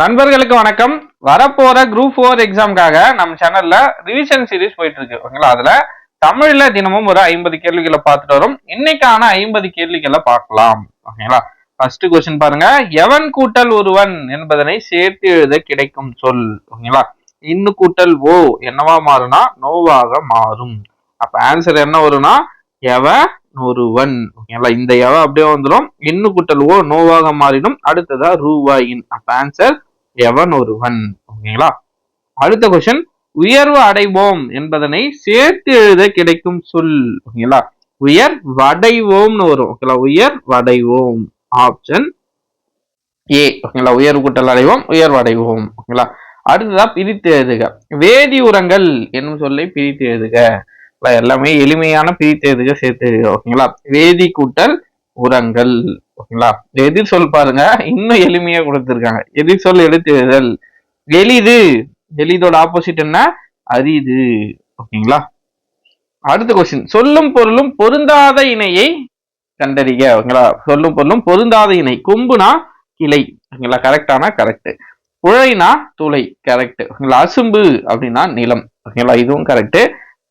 நண்பர்களுக்கு வணக்கம். வரப்போற குரூப் ஃபோர் எக்ஸாம்காக நம்ம சேனல்ல ரிவிஷன் சீரிஸ் போயிட்டு இருக்கு ஓகேங்களா? அதுல தமிழ்ல தினமும் ஒரு ஐம்பது கேள்விகளை பார்த்துட்டு வரும். இன்னைக்கான ஐம்பது கேள்விகளை பார்க்கலாம். ஓகேங்களா? ஃபர்ஸ்ட் கொஸ்டின் பாருங்க. எவன் கூட்டல் ஒருவன் என்பதனை சேர்த்து எழுத கிடைக்கும் சொல். ஓகேங்களா? இன்னு கூட்டல் ஓ என்னவா மாறுனா? நோவாக மாறும். அப்ப ஆன்சர் என்ன வரும்னா எவ ஒருவன் ஓகேங்களா? இந்த எவ அப்படியே வந்துடும் இன்னு கூட்டல் ஓ நோவாக மாறிடும். அடுத்ததா ரூபாயின் அப்ப ஆன்சர் எவன் ஒருவன்? ஓகேங்களா? அடுத்த கொஸ்டின் உயர்வு அடைவோம் என்பதனை சேர்த்து எழுத கிடைக்கும் சொல். ஓகேங்களா? உயர் வடைவோம்னு வரும். ஓகேங்களா? உயர் வடைவோம். ஆப்ஷன் ஏ ஓகேங்களா? உயர்வு கூட்டல் அடைவோம் உயர்வு அடைவோம். ஓகேங்களா? அடுத்ததா பிரித்து எழுதுக. வேதி உரங்கள் என்னும் சொல்லை பிரித்து எழுதுக. எல்லாமே எளிமையான பிரித்து எழுதுக சேர்த்து எழுதுக. ஓகேங்களா? வேதி கூட்டல் உரங்கள் ஓகேங்களா? எதிர் சொல் பாருங்க. இன்னும் எளிமையா கொடுத்துருக்காங்க. எதிர் சொல் எழுத்துதல் எளிது. எளிதோட ஆப்போசிட் என்ன? அரிது. ஓகேங்களா? அடுத்த கொஸ்டின் சொல்லும் பொருளும் பொருந்தாத இணையை கண்டறிக. ஓகேங்களா? சொல்லும் பொருளும் பொருந்தாத இணை. கொம்புனா கிளை. ஓகேங்களா? கரெக்டானா கரெக்ட் புழைனா துளை. கரெக்ட் ஓகேங்களா? அசும்பு அப்படின்னா நிலம். ஓகேங்களா? இதுவும் கரெக்ட்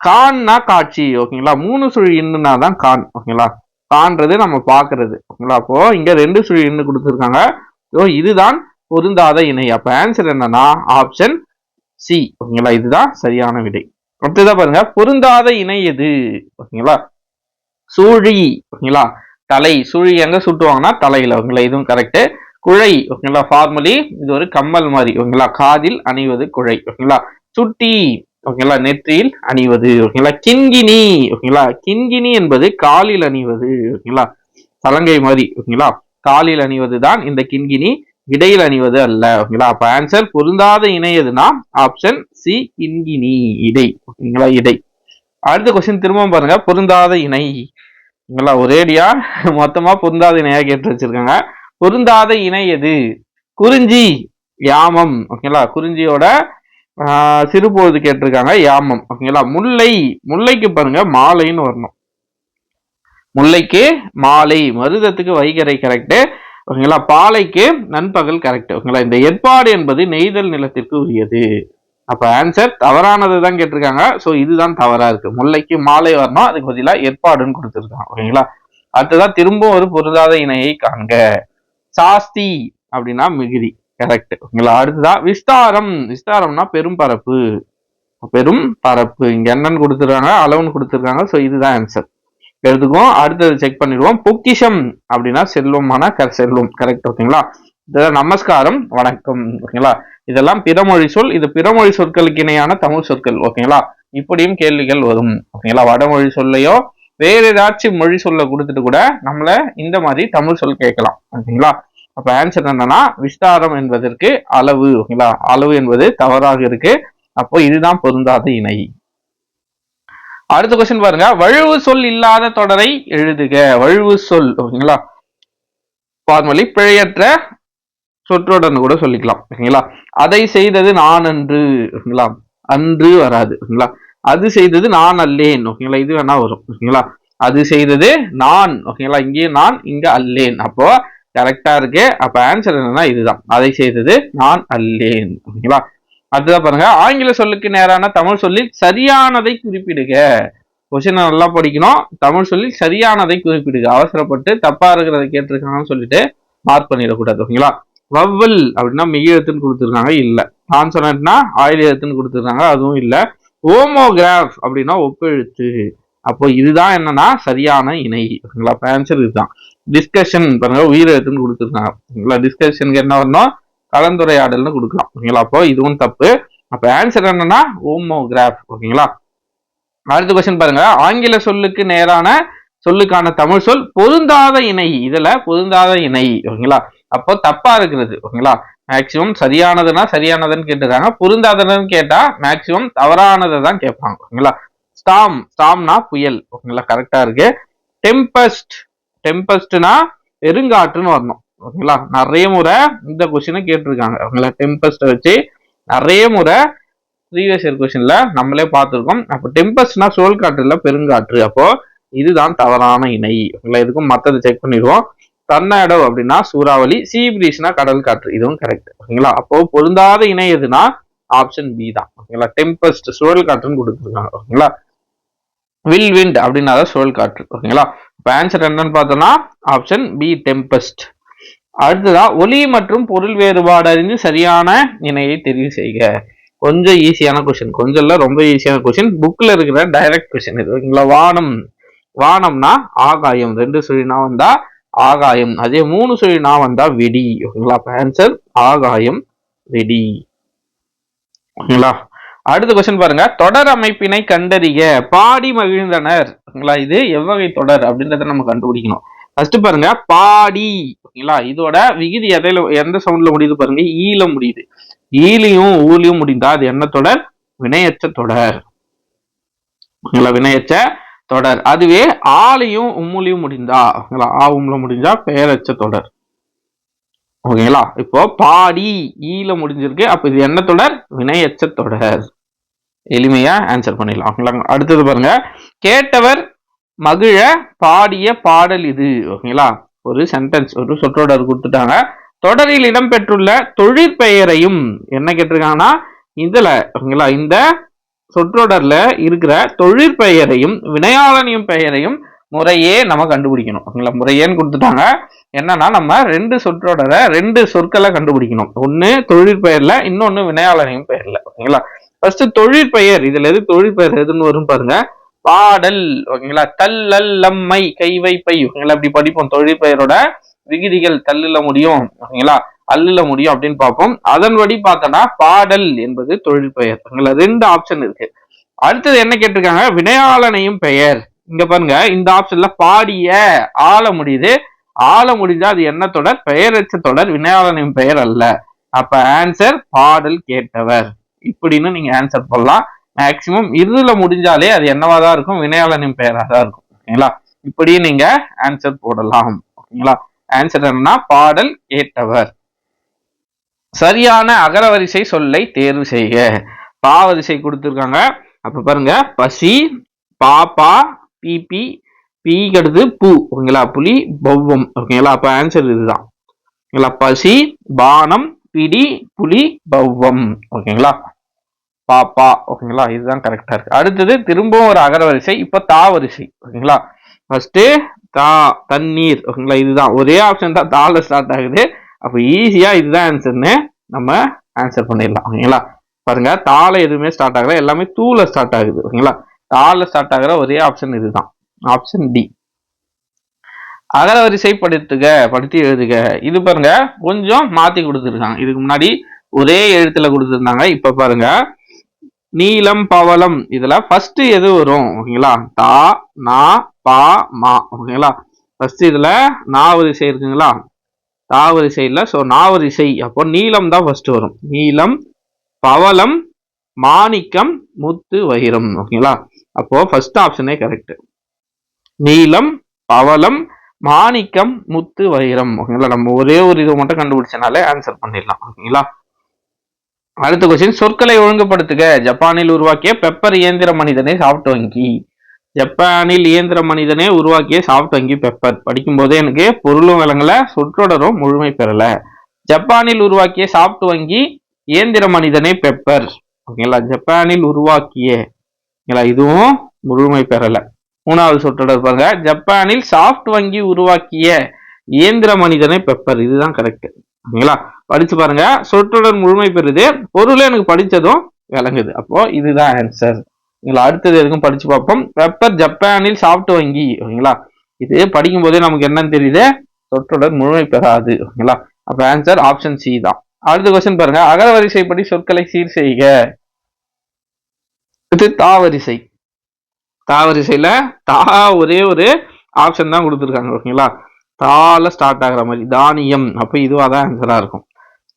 கான்னா காட்சி. ஓகேங்களா? மூணு சுழி இன்னுனா தான் கான். ஓகேங்களா? காண்றது நம்ம பாக்குறது ஓகேங்களா? அப்போ இங்க ரெண்டு சுழி இன்னு கொடுத்துருக்காங்க. ஸோ இதுதான் பொருந்தாத இணை. அப்ப ஆன்சர் என்னன்னா ஆப்ஷன் சி ஓகேங்களா? இதுதான் சரியான விடை. அடுத்ததான் பாருங்க பொருந்தாத இணை எது? ஓகேங்களா? சூழி ஓகேங்களா? தலை. சூழி எங்க சுட்டுவாங்கன்னா தலையில. ஓகேங்களா? இதுவும் கரெக்ட் குழை ஓகேங்களா? ஃபார்மலி இது ஒரு கம்மல் மாதிரி. ஓகேங்களா? காதில் அணிவது குழை. ஓகேங்களா? சுட்டி. ஓகேங்களா? நெற்றியில் அணிவது ஓகேங்களா? கிண்கிணி ஓகேங்களா? கிண்கிணி என்பது காலில் அணிவது ஓகேங்களா? சலங்கை மாதிரி ஓகேங்களா? காலில் அணிவது தான் இந்த கிண்கிணி இடையில் அணிவது அல்ல ஓகேங்களா? அப்ப ஆன்சர் பொருந்தாத இணை எதுனா ஆப்ஷன் சி கிண்கிணி இடை ஓகேங்களா? இடை. அடுத்த கொஸ்டின் திரும்பவும் பாருங்க. பொருந்தாத இணை ஓகேங்களா? ஒரேடியா மொத்தமா பொருந்தாத இணையா கேட்டு வச்சிருக்காங்க. பொருந்தாத இணை எது? குறிஞ்சி யாமம் ஓகேங்களா? குறிஞ்சியோட சிறுபோது கேட்டிருக்காங்க யாமம். ஓகேங்களா? முல்லை முல்லைக்கு பாருங்க மாலைன்னு வரணும். முல்லைக்கு மாலை மருதத்துக்கு வைகரை கரெக்டு ஓகேங்களா? பாலைக்கு நண்பகல் கரெக்ட் ஓகேங்களா? இந்த ஏற்பாடு என்பது நெய்தல் நிலத்திற்கு உரியது. அப்ப ஆன்சர் தவறானது தான் கேட்டிருக்காங்க. ஸோ இதுதான் தவறா இருக்கு. முல்லைக்கு மாலை வரணும். அதுக்கு பதிலாக ஏற்பாடுன்னு கொடுத்துருக்காங்க. ஓகேங்களா? அடுத்ததான் திரும்ப ஒரு பொருந்தாத இணையை காண்க. சாஸ்தி அப்படின்னா மிகுதி. கரெக்ட் ஓகேங்களா அடுத்ததா விஸ்தாரம். விஸ்தாரம்னா பெரும் பரப்பு. பெரும் பரப்பு. இங்க என்னன்னு கொடுத்துருக்காங்க அளவுன்னு கொடுத்துருக்காங்க. ஸோ இதுதான் ஆன்சர் எடுத்துக்குவோம். அடுத்தது செக் பண்ணிடுவோம். பொக்கிஷம் அப்படின்னா செல்வமான க- செல்வம். கரெக்ட் ஓகேங்களா? இதெல்லாம் நமஸ்காரம். வணக்கம். ஓகேங்களா? இதெல்லாம் பிறமொழி சொல். இது பிறமொழி சொற்களுக்கு இணையான தமிழ் சொற்கள். ஓகேங்களா? இப்படியும் கேள்விகள் வரும். ஓகேங்களா? வடமொழி சொல்லையோ வேற ஏதாச்சும் மொழி சொல்ல கொடுத்துட்டு கூட நம்மள இந்த மாதிரி தமிழ் சொல் கேட்கலாம். ஓகேங்களா? அப்ப ஆன்சர் என்னன்னா விஸ்தாரம் என்பதற்கு அளவு ஓகேங்களா அளவு என்பது தவறாக இருக்கு. அப்போ இதுதான் பொருந்தாத இணை. அடுத்த கொஸ்டின் பாருங்க. வழுவு சொல் இல்லாத தொடரை எழுதுக. வழுவு சொல் ஓகேங்களா? ஃபார்மலி பிழையற்ற சொற்றொடர்னு கூட சொல்லிக்கலாம் ஓகேங்களா? அதை செய்தது நான் அன்று ஓகேங்களா? அன்று வராது ஓகேங்களா? அது செய்தது நான் அல்லேன் ஓகேங்களா? இது வேணா வரும் ஓகேங்களா? அது செய்தது நான் ஓகேங்களா? இங்கே நான் இங்க அல்லேன். அப்போ கரெக்டா இருக்கு. அப்ப ஆன்சர் என்னன்னா இதுதான். அதை செய்தது நான் அல்லேன். ஓகேங்களா அடுத்ததான் பாருங்க. ஆங்கில சொல்லுக்கு நேரான தமிழ் சொல்லில் சரியானதை குறிப்பிடுக. கொஸ்டின் நல்லா படிக்கணும். தமிழ் சொல்லில் சரியானதை குறிப்பிடுக. அவசரப்பட்டு தப்பா இருக்கிறத கேட்டிருக்காங்கன்னு சொல்லிட்டு மார்க் பண்ணிடக்கூடாது. ஓகேங்களா வவ்வல் அப்படின்னா மெய் எழுத்துன்னு கொடுத்துருக்காங்க. இல்ல. கான்சனட்னா ஆயில் எழுத்துன்னு கொடுத்துருக்காங்க. அதுவும் இல்ல. ஓமோகிராஃப் அப்படின்னா ஒப்பெழுத்து. அப்போ இதுதான் என்னன்னா சரியான இணை. ஓகேங்களா? ஆன்சர் இதுதான். டிஸ்கஷன் பாருங்க உயிர் எழுத்துன்னு கொடுத்துருக்காங்க ஓகேங்களா டிஸ்கஷனுக்கு என்ன வரணும் கலந்துரையாடல்னு கொடுக்கலாம். ஓகேங்களா அப்போ இதுவும் தப்பு. அப்ப ஆன்சர் என்னன்னா ஓமோகிராஃப் ஓகேங்களா? அடுத்த கொஸ்டின் பாருங்க. ஆங்கில சொல்லுக்கு நேரான சொல்லுக்கான தமிழ் சொல் பொருந்தாத இணை. இதுல பொருந்தாத இணை. ஓகேங்களா? அப்போ தப்பா இருக்கிறது. ஓகேங்களா? மேக்சிமம் சரியானதுன்னா சரியானதுன்னு கேட்டுருக்காங்க. பொருந்தாததுன்னு கேட்டா மேக்சிமம் தவறானதை தான் கேட்பாங்க. ஓகேங்களா? ஸ்டாம் ஸ்டாம்னா புயல். ஓகேங்களா? கரெக்டா இருக்கு. டெம்பஸ்ட் டெம்பஸ்ட்னா பெருங்காற்றுன்னு வரணும். ஓகேங்களா? நிறைய முறை இந்த கொஸ்டினை கேட்டிருக்காங்க. ஓகேங்களா? டெம்பஸ்ட் வச்சு நிறைய முறை ப்ரீவியஸ் இயர் கொஸ்டின்ல நம்மளே பார்த்துருக்கோம். அப்போ டெம்பஸ்ட்னா சோல் காற்றுல பெருங்காற்று. அப்போ இதுதான் தவறான இணை. ஓகேங்களா? இதுக்கும் மற்றதை செக் பண்ணிடுவோம். டர்னாடோ அப்படின்னா சூறாவளி சீ பிரீஸ்னா கடல் காற்று. இதுவும் கரெக்ட் ஓகேங்களா? அப்போ பொருந்தாத இணை எதுனா ஆப்ஷன் பி தான். ஓகேங்களா? டெம்பஸ்ட் சுழல் காற்றுன்னு கொடுத்துருக்காங்க. ஓகேங்களா? வில் விண்ட் அப்படின்னா சுழல் காற்று ஓகேங்களா? இப்போ ஆன்சர் என்னன்னு பார்த்தோம்னா ஆப்ஷன் பி டெம்பஸ்ட் அடுத்ததா ஒலி மற்றும் பொருள் வேறுபாடு அறிந்து சரியான இணையை தெரிவு செய்க. கொஞ்சம் ஈஸியான கொஸ்டின் கொஞ்சம் இல்ல ரொம்ப ஈஸியான கொஸ்டின் புக்ல இருக்கிற டைரக்ட் கொஸ்டின் இது ஓகேங்களா? வானம். வானம்னா ஆகாயம். ரெண்டு சுழினா வந்தா ஆகாயம். அதே மூணு சுழினா வந்தா வெடி. ஓகேங்களா? அப்ப ஆன்சர் ஆகாயம் வெடி. ஓகேங்களா? அடுத்த கொஸ்டின் பாருங்க. தொடர் அமைப்பினை கண்டறிய பாடி மகிழ்ந்தனர். ஓகேங்களா? இது எவ்வகை தொடர் அப்படின்றத நம்ம கண்டுபிடிக்கணும். ஃபர்ஸ்ட் பாருங்க பாடி ஓகேங்களா? இதோட விகுதி எதையில எந்த சவுண்ட்ல முடியுது பாருங்க? E ஈல முடியுது. E ஈலியும் ஊலியும் முடிந்தா அது என்ன தொடர்? வினையச்ச தொடர். ஓகேங்களா? வினையச்ச தொடர். அதுவே ஆலையும் உம்முலையும் முடிந்தா ஓகேங்களா? ஆ உம்ல முடிஞ்சா பெயரச்ச தொடர். ஓகேங்களா? இப்போ பாடி e ஈல முடிஞ்சிருக்கு. அப்ப இது என்ன தொடர்? வினையச்ச தொடர். எளிமையா ஆன்சர் பண்ணிடலாம். ஓகேங்களா? அடுத்தது பாருங்க. கேட்டவர் மகிழ பாடிய பாடல் இது. ஓகேங்களா? ஒரு சென்டென்ஸ் ஒரு சொற்றொடர் கொடுத்துட்டாங்க. தொடரில் இடம்பெற்றுள்ள தொழிற்பெயரையும் என்ன கேட்டிருக்காங்கன்னா இதுல ஓகேங்களா? இந்த சொற்றொடர்ல இருக்கிற தொழிற்பெயரையும் வினையாளனியும் பெயரையும் முறையே நம்ம கண்டுபிடிக்கணும். ஓகேங்களா? முறையேன்னு கொடுத்துட்டாங்க. என்னன்னா நம்ம ரெண்டு சொற்றொடரை ரெண்டு சொற்களை கண்டுபிடிக்கணும். ஒன்று தொழிற்பெயர்ல இன்னொன்று வினையாளனையும் பெயர்ல. ஓகேங்களா? ஃபர்ஸ்ட் தொழிற்பெயர். இதுல எது தொழிற்பெயர் எதுன்னு வரும் பாருங்க. பாடல் ஓகேங்களா? தல்லல் லம்மை கை வைப்பை. ஓகேங்களா? இப்படி படிப்போம். தொழிற்பெயரோட விகுதிகள் தல்லுல முடியும். ஓகேங்களா? அல்லுல முடியும் அப்படின்னு பார்ப்போம். அதன்படி பார்த்தோம்னா பாடல் என்பது தொழிற்பெயர். ஓகேங்களா? ரெண்டு ஆப்ஷன் இருக்கு. அடுத்தது என்ன கேட்டிருக்காங்க? வினையாளனையும் பெயர். இங்க பாருங்க. இந்த ஆப்ஷன்ல பாடிய ஆள முடியுது. ஆள முடிஞ்சா அது என்ன தொடர்? பெயரச்ச தொடர். வினையாளனையும் பெயர் அல்ல. அப்ப ஆன்சர் பாடல் கேட்டவர். இப்படின்னு நீங்க ஆன்சர் பண்ணலாம். மேக்சிமம் இதுல முடிஞ்சாலே அது என்னவா தான் இருக்கும்? வினையாளனின் பெயரா தான் இருக்கும். ஓகேங்களா? இப்படி நீங்க ஆன்சர் போடலாம். ஓகேங்களா? ஆன்சர் என்னன்னா பாடல் கேட்டவர். சரியான அகரவரிசை சொல்லை தேர்வு செய்க. பாவரிசை கொடுத்துருக்காங்க. அப்ப பாருங்க. பசி பாப்பா பிபி பீங்கிறது பூ ஓகேங்களா? புலி பௌவம் ஓகேங்களா? அப்ப ஆன்சர் இதுதான். ஓகேங்களா? பசி பானம் பிடி புலி பௌவம் ஓகேங்களா? பாப்பா ஓகேங்களா? இதுதான் கரெக்டா இருக்கு. அடுத்தது திரும்பவும் ஒரு அகரவரிசை இப்ப தா வரிசை ஓகேங்களா? ஃபர்ஸ்ட் தா தண்ணீர் ஓகேங்களா? இதுதான். ஒரே ஆப்ஷன் தான் தால ஸ்டார்ட் ஆகுது. அப்ப ஈஸியா இதுதான் ஆன்சர்னு நம்ம ஆன்சர் பண்ணிடலாம் ஓகேங்களா? பாருங்க தால எதுவுமே ஸ்டார்ட் ஆகல. எல்லாமே தூள ஸ்டார்ட் ஆகுது ஓகேங்களா? தால ஸ்டார்ட் ஆகுற ஒரே ஆப்ஷன் இதுதான். ஆப்ஷன் டி அகரவரிசை படுத்துக படுத்தி எழுதுக. இது பாருங்க கொஞ்சம் மாத்தி கொடுத்துருக்காங்க. இதுக்கு முன்னாடி ஒரே எழுத்துல கொடுத்துருந்தாங்க. இப்ப பாருங்க நீலம் பவளம். இதுல ஃபர்ஸ்ட் எது வரும்? ஓகேங்களா? தா நா பா மா. ஓகேங்களா? ஃபர்ஸ்ட் இதுல நாவரிசை இருக்குங்களா? தாவரிசை இல்ல ஸோ நாவரிசை அப்போ நீலம் தான் ஃபர்ஸ்ட் வரும். நீலம் பவளம் மாணிக்கம் முத்து வைரம். ஓகேங்களா? அப்போ ஃபர்ஸ்ட் ஆப்ஷனே கரெக்ட் நீலம் பவளம் மாணிக்கம் முத்து வைரம். ஓகேங்களா? நம்ம ஒரே ஒரு இது மட்டும் கண்டுபிடிச்சனாலே ஆன்சர் பண்ணிடலாம். ஓகேங்களா? அடுத்த கொஸ்டின் சொற்களை ஒழுங்குபடுத்துக. ஜப்பானில் உருவாக்கிய பெப்பர் இயந்திர மனிதனை சாப்பிட்டு வங்கி ஜப்பானில் இயந்திர மனிதனே உருவாக்கிய சாஃப்ட் வங்கி பெப்பர் படிக்கும் போதே எனக்கு பொருளும் விளங்கல சொற்றொடரும் முழுமை பெறல. ஜப்பானில் உருவாக்கிய சாஃப்ட் வங்கி இயந்திர மனிதனே பெப்பர் ஓகேங்களா? ஜப்பானில் உருவாக்கியங்களா இதுவும் முழுமை பெறல. மூணாவது சொற்றொடர் பாருங்க. ஜப்பானில் சாஃப்ட் வங்கி உருவாக்கிய இயந்திர மனிதனை பெப்பர் இதுதான் கரெக்ட் ஓகேங்களா படிச்சு பாருங்க. சொற்றொடர் முழுமை பெறுது. பொருளை எனக்கு படித்ததும் விளங்குது. அப்போ இதுதான் ஆன்சர் ஓகேங்களா அடுத்தது எதுக்கும் படிச்சு பார்ப்போம். பெப்பர் ஜப்பானில் சாஃப்ட் வங்கி. ஓகேங்களா இது படிக்கும் போதே நமக்கு என்னன்னு தெரியுது? சொற்றொடர் முழுமை பெறாது. ஓகேங்களா அப்ப ஆன்சர் ஆப்ஷன் சி தான். அடுத்த கொஸ்டின் பாருங்க. அகரவரிசைப்படி சொற்களை சீர் செய்க. இது தாவரிசை தாவரிசையில தா ஒரே ஒரு ஆப்ஷன் தான் கொடுத்துருக்காங்க. ஓகேங்களா தால ஸ்டார்ட் ஆகிற மாதிரி தானியம். அப்போ இதுவாக தான் ஆன்சராக இருக்கும்.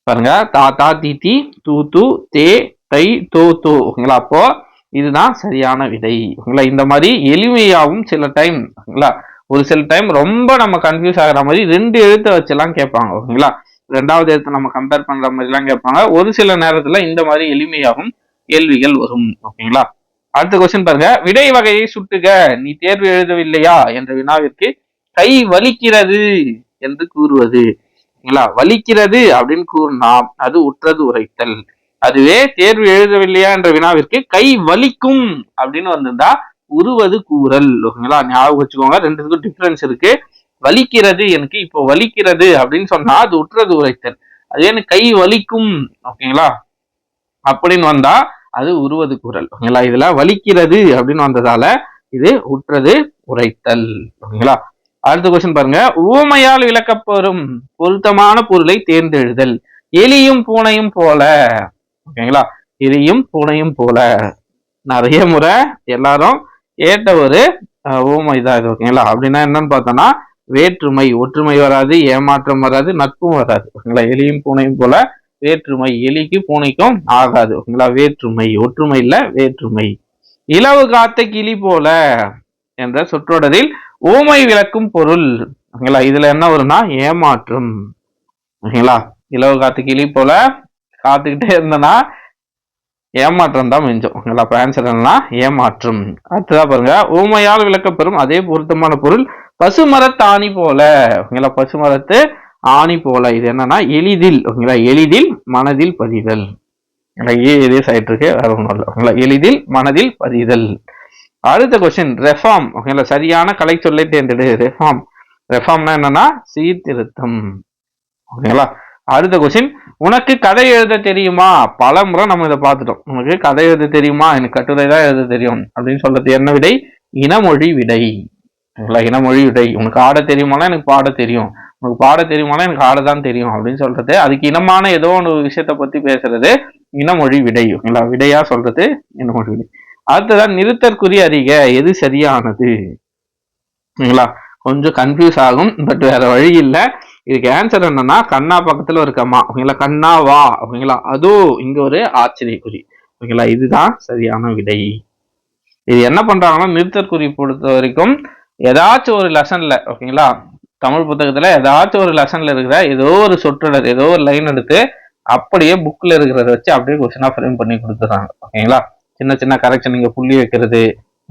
பாருங்க தா தா தி தி தூ தூ தே தை தோ தோ. ஓகேங்களா? அப்போ இதுதான் சரியான விடை ஓகேங்களா? இந்த மாதிரி எளிமையாகவும் சில டைம் ஓகேங்களா? ஒரு சில டைம் ரொம்ப நம்ம கன்ஃபியூஸ் ஆகிற மாதிரி ரெண்டு எழுத்தை வச்செல்லாம் கேட்பாங்க ஓகேங்களா? ரெண்டாவது எழுத்தை நம்ம கம்பேர் பண்ற மாதிரிலாம் கேட்பாங்க. ஒரு சில நேரத்துல இந்த மாதிரி எளிமையாகவும் கேள்விகள் வரும் ஓகேங்களா? அடுத்த கொஸ்டின் பாருங்க. விடை வகையை சுட்டுக. நீ தேர்வு எழுதவில்லையா? என்ற வினாவிற்கு கை வலிக்கிறது என்று கூறுவது. ஓகேங்களா வலிக்கிறது அப்படின்னு கூறினாம். அது உற்றது உரைத்தல். அதுவே தேர்வு எழுதவில்லையா என்ற வினாவிற்கு கை வலிக்கும் அப்படின்னு வந்திருந்தா உருவது கூறல். ஓகேங்களா ஞாபகம் வச்சுக்கோங்க. ரெண்டுத்துக்கும் டிஃபரன்ஸ் இருக்கு. வலிக்கிறது எனக்கு இப்போ வலிக்கிறது அப்படின்னு சொன்னா அது உற்றது உரைத்தல். அதுவே எனக்கு கை வலிக்கும் ஓகேங்களா? அப்படின்னு வந்தா அது உருவது குரல் ஓகேங்களா இதுல வலிக்கிறது அப்படின்னு வந்ததால இது உற்றது உரைத்தல். ஓகேங்களா அடுத்த கொஸ்டின் பாருங்க. ஊமையால் விளக்கப்பெறும் பொருத்தமான பொருளை தேர்ந்தெழுதல். எலியும் பூனையும் போல. ஓகேங்களா எலியும் பூனையும் போல. நிறைய முறை எல்லாரும் ஏட்ட ஒரு ஊமை தான் இது. ஓகேங்களா அப்படின்னா என்னன்னு பார்த்தோம்னா வேற்றுமை. ஒற்றுமை வராது ஏமாற்றம் வராது நட்பும் வராது. ஓகேங்களா எலியும் பூனையும் போல வேற்றுமை. எலிக்கு பூனைக்கும் ஆகாது. ஓகேங்களா வேற்றுமை. ஒற்றுமை இல்ல வேற்றுமை. இலவு காத்த கிளி போல என்ற சொற்றொடரில் ஊமை விளக்கும் பொருள். ஓகேங்களா? இதுல என்ன வரும்னா ஏமாற்றும். ஓகேங்களா? இலவு காத்து கிளி போல காத்துக்கிட்டே இருந்தனா ஏமாற்றம் தான் மிஞ்சும். ஓகேங்களா? அப்ப ஆன்சர் என்னன்னா ஏமாற்றம். அடுத்ததா பாருங்க ஊமையால் விளக்கப்பெறும் அதே பொருத்தமான பொருள் பசுமரத்தாணி போல. ஓகேங்களா? பசுமரத்து ஆணி போல. இது என்னன்னா எளிதில். ஓகேங்களா? எளிதில் மனதில் பதிதல். இதே சைட் இருக்கு வேற ஒன்றும் இல்லை. ஓகேங்களா? எளிதில் மனதில் பதிதல். அடுத்த கொஸ்டின் ரெஃபார்ம் ஓகேங்களா? சரியான கலை சொல்லை தேர்ந்தெடு ரெஃபார்ம் ரெஃபார்ம்னா என்னன்னா சீர்திருத்தம். ஓகேங்களா? அடுத்த கொஸ்டின் உனக்கு கதை எழுத தெரியுமா? பல முறை நம்ம இதை பார்த்துட்டோம். உனக்கு கதை எழுத தெரியுமா? எனக்கு கட்டுரை தான் எழுத தெரியும். அப்படின்னு சொல்றது என்ன விடை? இனமொழி விடை. ஓகேங்களா? இனமொழி விடை. உனக்கு ஆட தெரியுமானா எனக்கு பாட தெரியும். உனக்கு பாட தெரியுமானா எனக்கு ஆட தான் தெரியும். அப்படின்னு சொல்றது அதுக்கு இனமான ஏதோ ஒரு விஷயத்தை பத்தி பேசுறது இனமொழி விடை. ஓகேங்களா? விடையா சொல்றது இனமொழி விடை. அடுத்ததான் நிறுத்தற்குறி அறிக. எது சரியானது? ஓகேங்களா கொஞ்சம் கன்ஃபியூஸ் ஆகும் பட் வேற வழி இல்லை. இதுக்கு ஆன்சர் என்னன்னா கண்ணா பக்கத்துல இருக்கம்மா ஓகேங்களா? கண்ணா வா. ஓகேங்களா? அதோ இங்க ஒரு ஆச்சரியக்குறி ஓகேங்களா? இதுதான் சரியான விடை. இது என்ன பண்றாங்கன்னா நிறுத்தற்குறி பொறுத்த வரைக்கும் ஏதாச்சும் ஒரு லெசன்ல ஓகேங்களா? தமிழ் புத்தகத்துல ஏதாச்சும் ஒரு லெசன்ல இருக்கிற ஏதோ ஒரு சொற்றொடர் ஏதோ ஒரு லைன் எடுத்து அப்படியே புக்ல இருக்கிறத வச்சு அப்படியே கொஸ்டினா ஃப்ரேம் பண்ணி கொடுத்துறாங்க ஓகேங்களா? சின்ன சின்ன கரெக்ஷன் இங்கே புள்ளி வைக்கிறது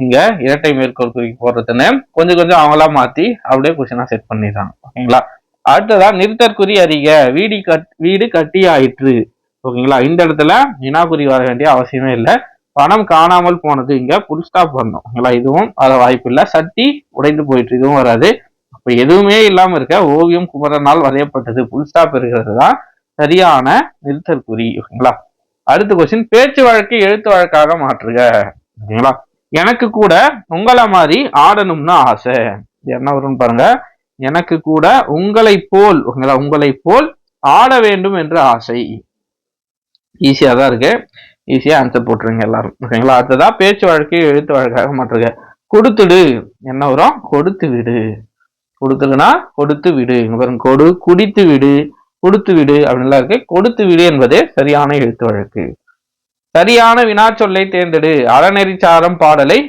இங்கே இரட்டை மேற்கோள் குறி போடுறதுன்னு கொஞ்சம் கொஞ்சம் அவங்களா மாற்றி அப்படியே கொஷினாக செட் பண்ணிடுறாங்க. ஓகேங்களா? அடுத்ததான் நிறுத்தற்குறி அறிக. வீடு கட் வீடு கட்டி ஆயிற்று. ஓகேங்களா? இந்த இடத்துல வினாக்குறி வர வேண்டிய அவசியமே இல்லை. பணம் காணாமல் போனது. இங்க புல் ஸ்டாப் வரணும். ஓகேங்களா? இதுவும் வர வாய்ப்பு இல்லை. சட்டி உடைந்து போயிட்டு இதுவும் வராது. அப்போ எதுவுமே இல்லாமல் இருக்க ஓவியம் குமரனால் வரையப்பட்டது. புல் ஸ்டாப் இருக்கிறது தான் சரியான நிறுத்தற்குறி ஓகேங்களா? அடுத்த கொஸ்டின் பேச்சு வழக்கை எழுத்து வழக்காக மாற்றுக. ஓகேங்களா எனக்கு கூட உங்களை மாதிரி ஆடணும்னு ஆசை. என்ன வரும்னு பாருங்க. எனக்கு கூட உங்களை போல் ஓகேங்களா? உங்களை போல் ஆட வேண்டும் என்ற ஆசை. ஈஸியா தான் இருக்கு. ஈஸியா ஆன்சர் போட்டுருங்க எல்லாரும். ஓகேங்களா? அடுத்ததான் பேச்சு வழக்கை எழுத்து வழக்காக மாற்றுங்க கொடுத்துடு. என்ன வரும்? கொடுத்து விடு கொடுத்துடுனா கொடுத்து விடு இங்க பாருங்க. கொடு குடித்து விடு கொடுத்து விடு அப்படின்லாம் இருக்கு. கொடுத்து விடு என்பதே சரியான எழுத்து வழக்கு. சரியான வினாச்சொல்லை தேர்ந்தெடு. அறநெறிச்சாரம் பாடலை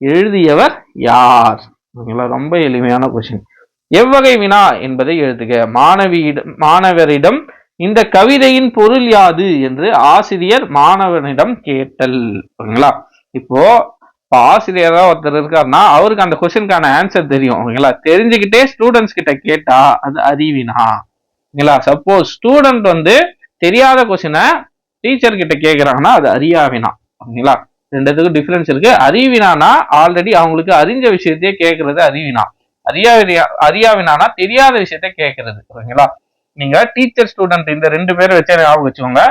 எழுதியவர் யார்? ஓகேங்களா ரொம்ப எளிமையான கொஸ்டின் எவ்வகை வினா என்பதை எழுதுக. மாணவியிடம் மாணவரிடம் இந்த கவிதையின் பொருள் யாது? என்று ஆசிரியர் மாணவனிடம் கேட்டல். ஓகேங்களா இப்போ இப்போ ஆசிரியரா ஒருத்தர் இருக்காருன்னா அவருக்கு அந்த கொஸ்டினுக்கான ஆன்சர் தெரியும். ஓகேங்களா தெரிஞ்சுக்கிட்டே ஸ்டூடெண்ட்ஸ் கிட்ட கேட்டா அது அறிவினா. ஓகேங்களா சப்போஸ் ஸ்டூடெண்ட் வந்து தெரியாத கொஸ்டினை டீச்சர் கிட்ட கேட்குறாங்கன்னா அது அறியாவினா ஓகேங்களா ரெண்டுத்துக்கும் டிஃப்ரென்ஸ் இருக்கு. அறிவினானா ஆல்ரெடி அவங்களுக்கு அறிஞ்ச விஷயத்தையே கேட்கறது அறிவினா. அறியா அறியாவினானா தெரியாத விஷயத்த கேட்கறது ஓகேங்களா நீங்க டீச்சர் ஸ்டூடெண்ட் இந்த ரெண்டு பேரை வச்சு ஞாபகம் வச்சுக்கோங்க.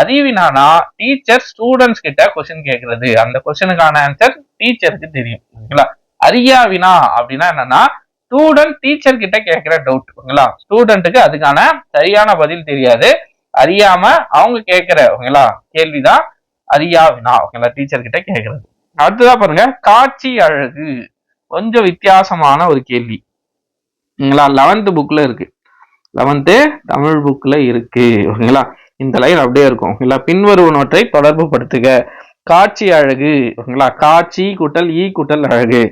அறிவினானா டீச்சர் ஸ்டூடெண்ட்ஸ் கிட்ட கொஸ்டின் கேட்கறது அந்த கொஸ்டினுக்கான ஆன்சர் டீச்சருக்கு தெரியும் ஓகேங்களா அறியாவினா அப்படின்னா என்னன்னா ஸ்டூடெண்ட் டீச்சர் கிட்ட கேட்கிற டவுட் ஓகேங்களா? ஸ்டூடெண்ட்டுக்கு அதுக்கான சரியான பதில் தெரியாது. அறியாம அவங்க கேட்கிற ஓகேங்களா? கேள்விதான் அறியா வினா ஓகேங்களா? டீச்சர் கிட்ட கேட்கறது அடுத்ததான் பாருங்க காட்சி அழகு. கொஞ்சம் வித்தியாசமான ஒரு கேள்வி. ஓகேங்களா? லெவன்த் புக்ல இருக்கு. லெவன்த்து தமிழ் புக்ல இருக்கு. ஓகேங்களா? இந்த லைன் அப்படியே இருக்கும். ஓகேங்களா? பின்வருவனவற்றை தொடர்பு படுத்துக காட்சி அழகு. ஓகேங்களா? காட்சி கூட்டல் ஈ கூட்டல் அழகு.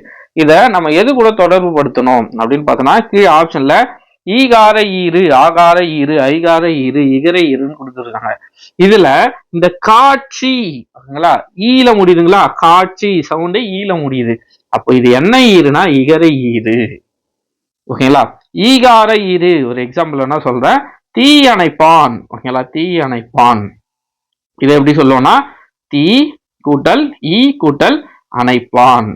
இதை நம்ம எது கூட தொடர்பு படுத்தணும் அப்படின்னு பார்த்தோம்னா கீழே ஆப்ஷன்ல ஈகார ஈறு ஆகார ஈறு ஐகார ஈறு இகர ஈருன்னு கொடுத்துருக்காங்க. இதுல இந்த காட்சி ஓகேங்களா ஈல முடியுதுங்களா? காட்சி சவுண்டே ஈல முடியுது. அப்போ இது என்ன ஈருனா இகர ஈறு. ஓகேங்களா? ஈகார ஈறு ஒரு எக்ஸாம்பிள் என்ன சொல்றேன்? தீ அணைப்பான் ஓகேங்களா? தீ அணைப்பான். இதை எப்படி சொல்லுவோம்னா தீ கூட்டல் ஈ கூட்டல் அணைப்பான்.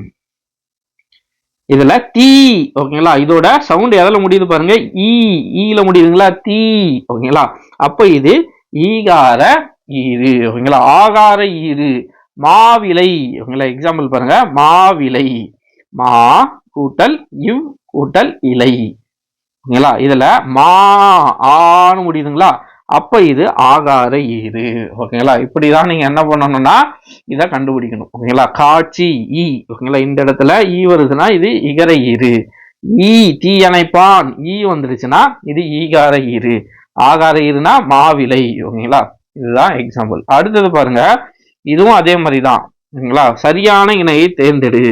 இதுல தீ ஓகேங்களா இதோட சவுண்ட் எதில் முடியுது பாருங்க? E, e ஈ ஈல முடியுதுங்களா? தீ ஓகேங்களா அப்ப இது ஈகார ஈரு ஓகேங்களா ஆகார ஈரு மாவிலை ஓகேங்களா எக்ஸாம்பிள் பாருங்க. மாவிலை மா கூட்டல் இவ் கூட்டல் இலை ஓகேங்களா இதுல மா ஆன்னு முடியுதுங்களா? அப்ப இது ஆகார ஈறு ஓகேங்களா? இப்படிதான் நீங்க என்ன பண்ணணும்னா இதை கண்டுபிடிக்கணும். ஓகேங்களா? காட்சி ஈ. ஓகேங்களா? இந்த இடத்துல ஈ வருதுன்னா இது இகர ஈறு ஈ தீ அணைப்பான். ஈ வந்துருச்சுன்னா இது ஈகார ஈறு ஆகார ஈறுனா மாவிலை. ஓகேங்களா? இதுதான் எக்ஸாம்பிள் அடுத்தது பாருங்க. இதுவும் அதே மாதிரி தான் ஓகேங்களா? சரியான இணையை தேர்ந்தெடு.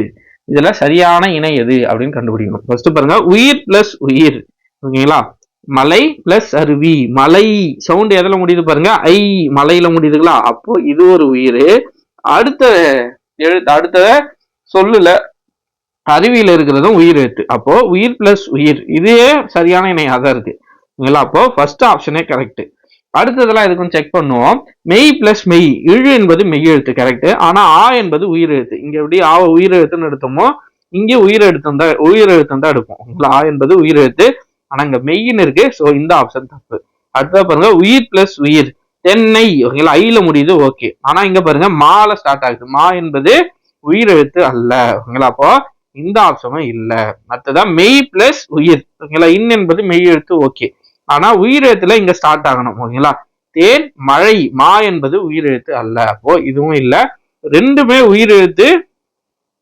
இதுல சரியான இணை எது அப்படின்னு கண்டுபிடிக்கணும். ஃபர்ஸ்ட் பாருங்க. உயிர் பிளஸ் உயிர். ஓகேங்களா? மலை பிளஸ் அருவி. மலை சவுண்ட் எதில் முடியுது பாருங்க? ஐ மலையில முடியுதுங்களா? அப்போ இது ஒரு உயிர். அடுத்த எழுத்து அடுத்த சொல்லுல அருவியில இருக்கிறதும் உயிர் எழுத்து. அப்போ உயிர் பிளஸ் உயிர். இதே சரியான இணையாக தான் இருக்கு. இல்லைங்களா அப்போ ஃபர்ஸ்ட் ஆப்ஷனே கரெக்ட் அடுத்ததெல்லாம் எதுக்கும் செக் பண்ணுவோம். மெய் பிளஸ் மெய். இழு என்பது மெய் எழுத்து கரெக்ட் ஆனா ஆ என்பது உயிர் எழுத்து. இங்க எப்படி ஆ உயிர் எழுத்துன்னு எடுத்தோமோ இங்கே உயிர் எழுத்தம் தான் உயிர் எழுத்தம் தான் எடுப்போம். ஆ என்பது உயிர் எழுத்து. ஆனா இங்க மெய்ன்னு இருக்கு. ஸோ இந்த ஆப்ஷன் தப்பு. அடுத்த பாருங்க உயிர் பிளஸ் உயிர். தென்னை ஓகேங்களா? ஐல முடியுது ஓகே ஆனா இங்க பாருங்க மால ஸ்டார்ட் ஆகுது. மா என்பது உயிர் எழுத்து அல்ல ஓகேங்களா? அப்போ இந்த ஆப்ஷனும் இல்ல. அடுத்ததான் மெய் பிளஸ் உயிர். ஓகேங்களா? இன் என்பது மெய் எழுத்து ஓகே ஆனா உயிர் எழுத்துல இங்க ஸ்டார்ட் ஆகணும் ஓகேங்களா? தேன் மழை மா என்பது உயிர் எழுத்து அல்ல. அப்போ இதுவும் இல்ல. ரெண்டுமே உயிர் எழுத்து.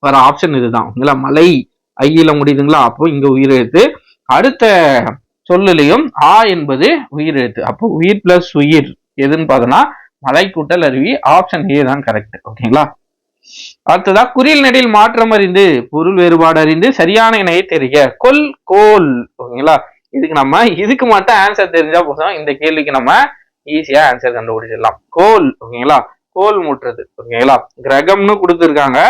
வர ஆப்ஷன் இதுதான் ஓகேங்களா? மலை ஐயில முடியுதுங்களா? அப்போ இங்க உயிர் எழுத்து. அடுத்த சொல்லுலையும் ஆ என்பது உயிர் எழுத்து. அப்போ உயிர் பிளஸ் உயிர் எதுன்னு பார்த்தோம்னா மலை கூட்டல் அருவி ஆப்ஷன் ஏ தான் கரெக்ட் ஓகேங்களா அடுத்ததா குறில் நெடில் மாற்றம் அறிந்து பொருள் வேறுபாடு அறிந்து சரியான இணையை தெரிய கொல் கோல். ஓகேங்களா இதுக்கு நம்ம இதுக்கு மட்டும் ஆன்சர் தெரிஞ்சா போதும். இந்த கேள்விக்கு நம்ம ஈஸியா ஆன்சர் கண்டுபிடிச்சிடலாம். கோல் ஓகேங்களா கோல் மூட்டுறது ஓகேங்களா கிரகம்னு கொடுத்துருக்காங்க.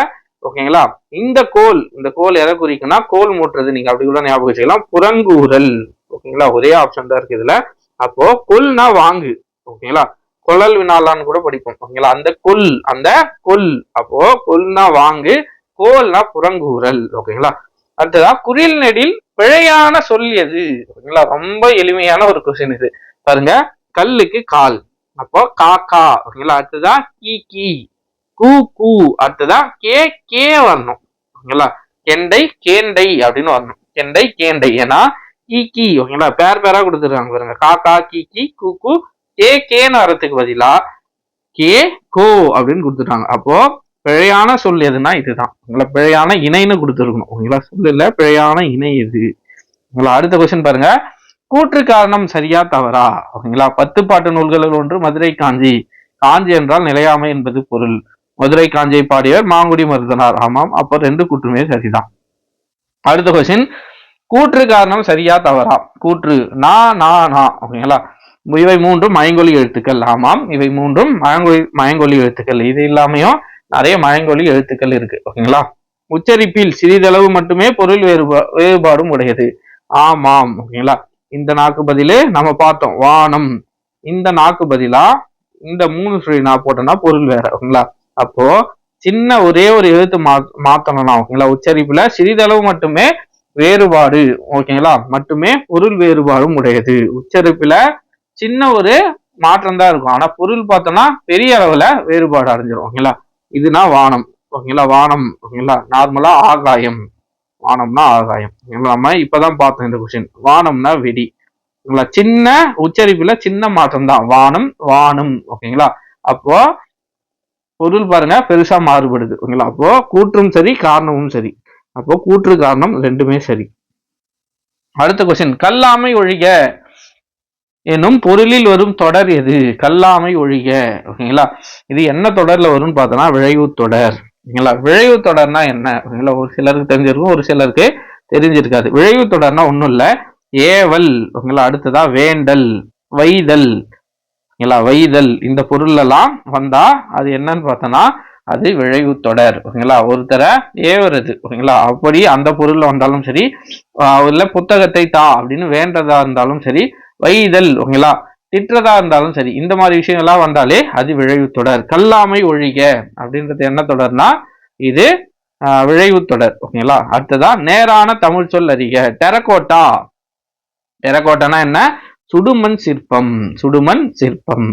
ஓகேங்களா? இந்த கோல் இந்த கோல் எதை குறிக்குன்னா கோல் மூட்டுறது நீங்க அப்படி கூட ஞாபகம் வச்சுக்கலாம். புறங்கூறல். ஓகேங்களா? ஒரே ஆப்ஷன் தான் இருக்கு இதுல. அப்போ கொல்னா வாங்கு. ஓகேங்களா? கொழல் வினாலான்னு கூட படிப்போம். ஓகேங்களா? அந்த கொல் அந்த கொல். அப்போ கொல்னா வாங்கு கோல்னா புறங்கூறல். ஓகேங்களா? அடுத்ததா குரில் நெடில் பிழையான சொல் எது? ஓகேங்களா? ரொம்ப எளிமையான ஒரு கொஸ்டின் இது. பாருங்க. கல்லுக்கு கால். அப்போ காக்கா. ஓகேங்களா? அடுத்ததா கீ கீ. கூ கூ. அடுத்ததான் கே கே வரணும். ஓகேங்களா? கெண்டை கேண்டை அப்படின்னு வரணும். கெண்டை கேண்டை. ஏன்னா கீ கீ. ஓகேங்களா? பேர் பேரா கொடுத்துருக்காங்க பாருங்க. காக்கா கீ கீ கூ கூ கே. கேன்னு வரத்துக்கு பதிலா கே கோ அப்படின்னு கொடுத்துட்டாங்க. அப்போ பிழையான சொல் எதுனா இதுதான். உங்களை பிழையான இணைன்னு கொடுத்துருக்கணும். உங்களா சொல் இல்லை பிழையான இணை எது? உங்களை அடுத்த கொஸ்டின் பாருங்க. கூற்று காரணம் சரியா தவறா? ஓகேங்களா? பத்து பாட்டு நூல்களில் ஒன்று மதுரை காஞ்சி. காஞ்சி என்றால் நிலையாமை என்பது பொருள். மதுரை காஞ்சியை பாடியவர் மாங்குடி மருதனார். ஆமாம் அப்போ ரெண்டு கூற்றுமே சரிதான். அடுத்த கொஸ்டின் கூற்று காரணம் சரியா தவறா? கூற்று நா நா நா ஓகேங்களா? இவை மூன்றும் மயங்கொலி எழுத்துக்கள். ஆமாம் இவை மூன்றும் மயங்கொலி மயங்கொலி எழுத்துக்கள். இது இல்லாமையும் நிறைய மயங்கொலி எழுத்துக்கள் இருக்கு ஓகேங்களா? உச்சரிப்பில் சிறிதளவு மட்டுமே பொருள் வேறுபா வேறுபாடும் உடையது. ஆமாம் ஓகேங்களா? இந்த நாக்கு பதிலே நம்ம பார்த்தோம் வானம். இந்த நாக்கு பதிலா இந்த மூணு சொல்லி நான் போட்டோம்னா பொருள் வேற ஓகேங்களா? அப்போ சின்ன ஒரே ஒரு எழுத்து மா மாத்தணும்னா ஓகேங்களா? உச்சரிப்புல சிறிதளவு மட்டுமே வேறுபாடு ஓகேங்களா? மட்டுமே பொருள் வேறுபாடும் உடையது. உச்சரிப்புல சின்ன ஒரு மாற்றம் தான் இருக்கும். ஆனா பொருள் பார்த்தோம்னா பெரிய அளவுல வேறுபாடு அடைஞ்சிடும் ஓகேங்களா? இதுனா வானம் ஓகேங்களா? வானம் ஓகேங்களா? நார்மலா ஆகாயம். வானம்னா ஆகாயம் நம்ம இப்பதான் பார்த்தோம் இந்த கொஸ்டின் வானம்னா வெடி ஓகேங்களா? சின்ன உச்சரிப்புல சின்ன மாற்றம் தான் வானம் வானம் ஓகேங்களா? அப்போ பொருள் பாருங்க பெருசா மாறுபடுது. ஓகேங்களா? அப்போ கூற்றும் சரி காரணமும் சரி. அப்போ கூற்று காரணம் ரெண்டுமே சரி. அடுத்த கொஸ்டின் கல்லாமை ஒழிக எனும் பொருளில் வரும் தொடர் எது? கல்லாமை ஒழிக. ஓகேங்களா? இது என்ன தொடர்ல வரும்னு பார்த்தோம்னா விழைவு தொடர். ஓகேங்களா? விழைவு தொடர்னா என்ன? ஓகேங்களா? ஒரு சிலருக்கு தெரிஞ்சிருக்கும் ஒரு சிலருக்கு தெரிஞ்சிருக்காது. விழைவு தொடர்னா ஒன்றும் இல்லை ஏவல். ஓகேங்களா? அடுத்ததா வேண்டல் வைதல். ஓகேங்களா வைதல் இந்த பொருள் எல்லாம் வந்தா அது என்னன்னு பார்த்தோம்னா அது விளைவு தொடர் ஓகேங்களா? ஒருத்தரை ஏவுறது ஓகேங்களா? அப்படி அந்த பொருள்ல வந்தாலும் சரி இல்லை புத்தகத்தை தா அப்படின்னு வேண்டதா இருந்தாலும் சரி வைதல் ஓகேங்களா? திட்டுறதா இருந்தாலும் சரி இந்த மாதிரி விஷயங்கள்லாம் வந்தாலே அது விளைவு தொடர். கல்லாமை ஒழிக அப்படின்றது என்ன தொடர்னா இது விளைவு தொடர் ஓகேங்களா? அடுத்ததா நேரான தமிழ் சொல் அறிக. டெரகோட்டா. டெரகோட்டானா என்ன? சுடுமண் சிற்பம் சுடுமண் சிற்பம்.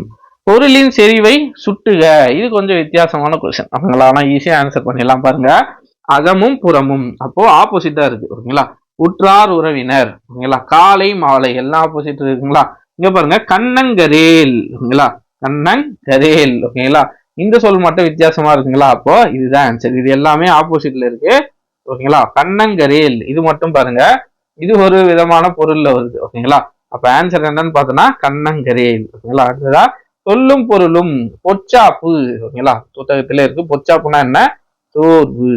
பொருளின் செறிவை சுட்டுக. இது கொஞ்சம் வித்தியாசமான கொஸ்டின் அவங்களா ஈஸியா ஆன்சர் பண்ணிடலாம் பாருங்க. அகமும் புறமும். அப்போ ஆப்போசிட்டா இருக்கு ஓகேங்களா? உற்றார் உறவினர் ஓகேங்களா? காலை மாலை எல்லாம் ஆப்போசிட் இருக்குங்களா இங்க பாருங்க கண்ணங்கரேல் ஓகேங்களா? கண்ணங்கரேல் ஓகேங்களா? இந்த சொல் மட்டும் வித்தியாசமா இருக்குங்களா? அப்போ இதுதான் ஆன்சர் இது எல்லாமே ஆப்போசிட்ல இருக்கு ஓகேங்களா? கண்ணங்கரேல் இது மட்டும் பாருங்க. இது ஒரு விதமான பொருள்ல வருது ஓகேங்களா? அப்ப ஆன்சர் என்னன்னு பார்த்தோம்னா கண்ணங்கரேல் ஓகேங்களா? அடுத்ததா சொல்லும் பொருளும் பொச்சாப்பு ஓகேங்களா? புத்தகத்துல இருக்கு. பொச்சாப்புனா என்ன? சோர்வு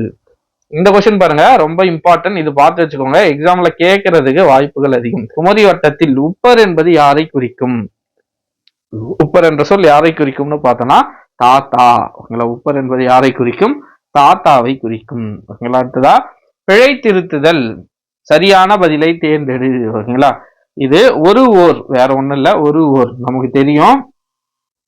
இந்த கொஸ்டின் பாருங்க ரொம்ப இம்பார்ட்டன்ட் இது பார்த்து வச்சுக்கோங்க. எக்ஸாம்ல கேட்கறதுக்கு வாய்ப்புகள் அதிகம். குமரி வட்டத்தில் உப்பர் என்பது யாரை குறிக்கும்? உப்பர் என்ற சொல் யாரை குறிக்கும்னு பார்த்தோம்னா தாத்தா. ஓகேங்களா? உப்பர் என்பது யாரை குறிக்கும்? தாத்தாவை குறிக்கும். ஓகேங்களா? அடுத்ததா பிழை திருத்துதல். சரியான பதிலை தேர்ந்தெடு. ஓகேங்களா? இது ஒரு ஓர் வேற ஒன்றும் இல்லை ஒரு ஓர். நமக்கு தெரியும்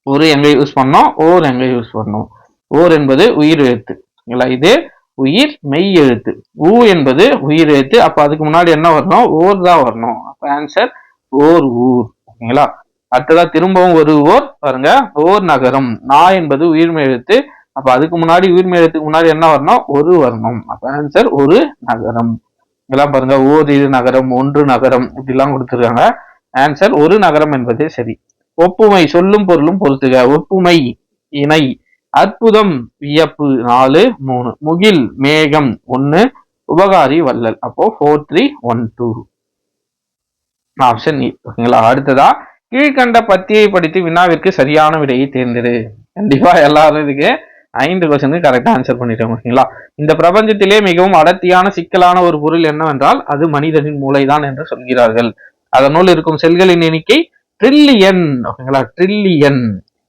ஒரு எங்க யூஸ் பண்ணோம் ஓர் எங்க யூஸ் பண்ணோம். ஓர் என்பது உயிர் எழுத்து. இல்லை இது உயிர் மெய் எழுத்து. ஊ என்பது உயிர் எழுத்து. அப்போ அதுக்கு முன்னாடி என்ன வரணும்? ஓர் தான் வரணும். அப்போ ஆன்சர் ஓர் ஊர். ஓகேங்களா? அடுத்ததா திரும்பவும் ஒரு ஓர். பாருங்க ஓர் நகரம். நா என்பது உயிர்மெய் எழுத்து. அப்ப அதுக்கு முன்னாடி உயிர்மை எழுத்துக்கு முன்னாடி என்ன வரணும்? ஒரு வரணும். அப்ப ஆன்சர் ஒரு நகரம். இதெல்லாம் பாருங்க. ஓரிரு நகரம் ஒன்று நகரம் இப்படிலாம் கொடுத்துருக்காங்க. ஆன்சர் ஒரு நகரம் என்பதே சரி. ஒப்புமை சொல்லும் பொருளும் பொறுத்துக ஒப்புமை இணை. அற்புதம் வியப்பு நாலு மூணு. முகில் மேகம் ஒன்று உபகாரி வள்ளல். அப்போ four three one two option ஓகேங்களா? அடுத்ததா கீழ்கண்ட பத்தியை படித்து வினாவிற்கு சரியான விடையை தேர்ந்தெடு. கண்டிப்பா எல்லாரும் இதுக்கு ஐந்து கொஸ்டினுக்கு கரெக்டாக ஆன்சர் பண்ணிட்டோம் ஓகேங்களா இந்த பிரபஞ்சத்திலே மிகவும் அடர்த்தியான சிக்கலான ஒரு பொருள் என்னவென்றால் அது மனிதனின் மூளைதான் என்று சொல்கிறார்கள். அதனுள் இருக்கும் செல்களின் எண்ணிக்கை ட்ரில்லியன் ஓகேங்களா ட்ரில்லியன்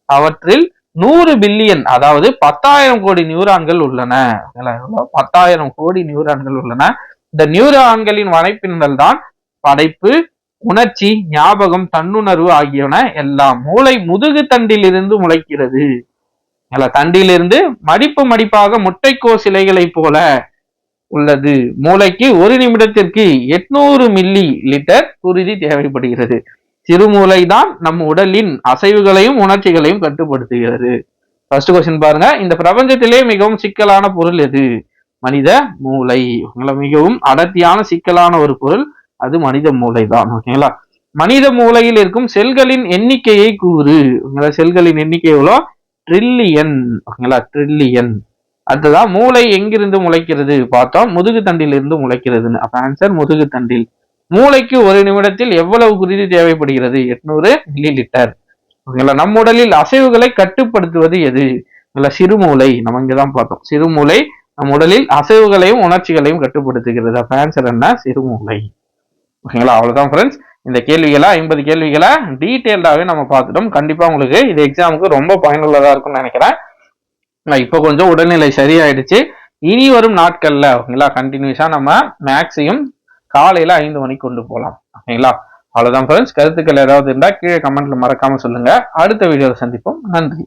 அவற்றில் நூறு பில்லியன் அதாவது பத்தாயிரம் கோடி நியூரான்கள் உள்ளன. பத்தாயிரம் கோடி நியூரான்கள் உள்ளன. இந்த நியூரான்களின் வனைப்பின்னல் தான் படைப்பு உணர்ச்சி ஞாபகம் தன்னுணர்வு ஆகியன எல்லாம். மூளை முதுகு தண்டிலிருந்து முளைக்கிறது. தண்டிலிருந்து மடிப்பு மடிப்பாக முட்டைக்கோஸ் சிலைகளைப் போல உள்ளது. மூளைக்கு ஒரு நிமிடத்திற்கு எட்நூறு மில்லி லிட்டர் குருதி தேவைப்படுகிறது. சிறுமூளை தான் நம் உடலின் அசைவுகளையும் உணர்ச்சிகளையும் கட்டுப்படுத்துகிறது. ஃபர்ஸ்ட் கொஸ்டின் பாருங்க. இந்த பிரபஞ்சத்திலே மிகவும் சிக்கலான பொருள் எது? மனித மூளை. உங்களை மிகவும் அடர்த்தியான சிக்கலான ஒரு பொருள். அது மனித மூளை தான் ஓகேங்களா? மனித மூளையில் இருக்கும் செல்களின் எண்ணிக்கையை கூறு. உங்களோட செல்களின் எண்ணிக்கை எவ்வளோ? ட்ரில்லியன் ஓகேங்களா? ட்ரில்லியன் அடுத்ததான் மூளை எங்கிருந்து முளைக்கிறது? பார்த்தோம் முதுகு தண்டிலிருந்து முளைக்கிறதுன்னு. அப்ப ஆன்சர் முதுகு தண்டில். மூளைக்கு ஒரு நிமிடத்தில் எவ்வளவு குருதி தேவைப்படுகிறது? எட்நூறு மில்லி லிட்டர் ஓகேங்களா? நம் உடலில் அசைவுகளை கட்டுப்படுத்துவது எது? இல்ல சிறுமூளை. நம்ம இங்கதான் பார்த்தோம். சிறுமூளை நம் உடலில் அசைவுகளையும் உணர்ச்சிகளையும் கட்டுப்படுத்துகிறது. அப்ப ஆன்சர் என்ன? சிறுமூளை. ஓகேங்களா? அவ்வளவுதான் ஃப்ரெண்ட்ஸ் இந்த கேள்விகளை? ஐம்பது கேள்விகளை? டீட்டெயில்டாகவே நம்ம பார்த்துட்டோம். கண்டிப்பாக உங்களுக்கு இது எக்ஸாமுக்கு ரொம்ப பயனுள்ளதாக இருக்கும்னு நினைக்கிறேன். இப்போ கொஞ்சம் உடல்நிலை சரியாயிடுச்சு. இனி வரும் நாட்களில் ஓகேங்களா? கண்டினியூஸாக நம்ம மேக்ஸையும் காலையில் ஐந்து மணிக்கு கொண்டு போகலாம். ஓகேங்களா? அவ்வளோதான் ஃப்ரெண்ட்ஸ் கருத்துக்கள் ஏதாவது இருந்தால் கீழே கமெண்ட்ல மறக்காமல் சொல்லுங்கள் அடுத்த வீடியோவில் சந்திப்போம். நன்றி.